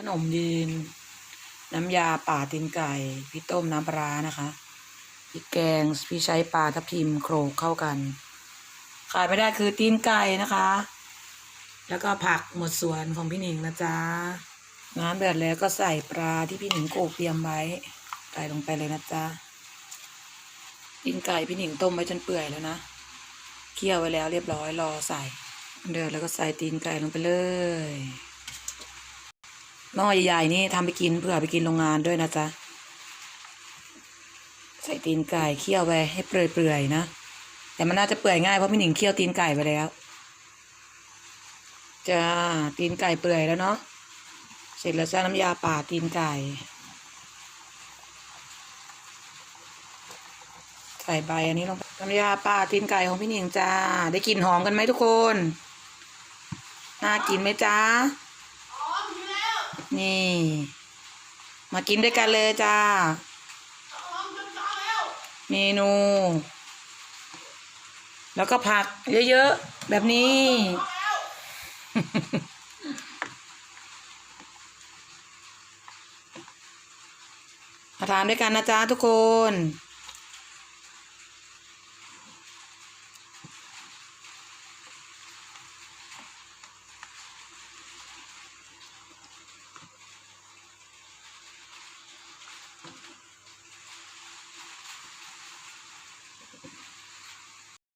ขนมยีน น้ำยาป่าตีนไก่พี่ต้มน้ำปลานะคะพริกแกงพี่ใช้ปลาทับทิมโขลกเข้ากัน ขายไม่ได้คือตีนไก่นะคะ แล้วก็ผักหมดสวนของพี่หนิงนะจ๊ะน้ำเดือดแล้วก็ใส่ปลาที่พี่หนิงโขกเตรียมไว้ใส่ลงไปเลยนะจ๊ะตีนไก่พี่หนิงต้มไว้จนเปื่อยแล้วนะเคี่ยวไว้แล้วเรียบร้อยรอใส่ เดือดแล้วก็ใส่ตีนไก่ลงไปเลย หม้อใหญ่ๆนี่ทำไปกินเพื่อไปกินโรงงานด้วยนะจ๊ะ ใส่ตีนไก่เคี่ยวไปให้เปื่อยๆนะ แต่มันน่าจะเปื่อยง่ายเพราะพี่หนิงเคี่ยวตีนไก่ไปแล้วจ้าตีนไก่เปื่อยแล้วเนาะ เสร็จแล้วจ้าน้ำยาป่าตีนไก่ ใส่ใบอันนี้ลงไปน้ำยาป่าตีนไก่ของพี่หนิงจ้า ได้กลิ่นหอมกันไหมทุกคน น่ากินไหมจ้า นี่ มากินด้วยกันเลยจ้า เมนู แล้วก็ผักเยอะๆ แบบนี้ มาทานด้วยกันนะจ๊ะทุกคน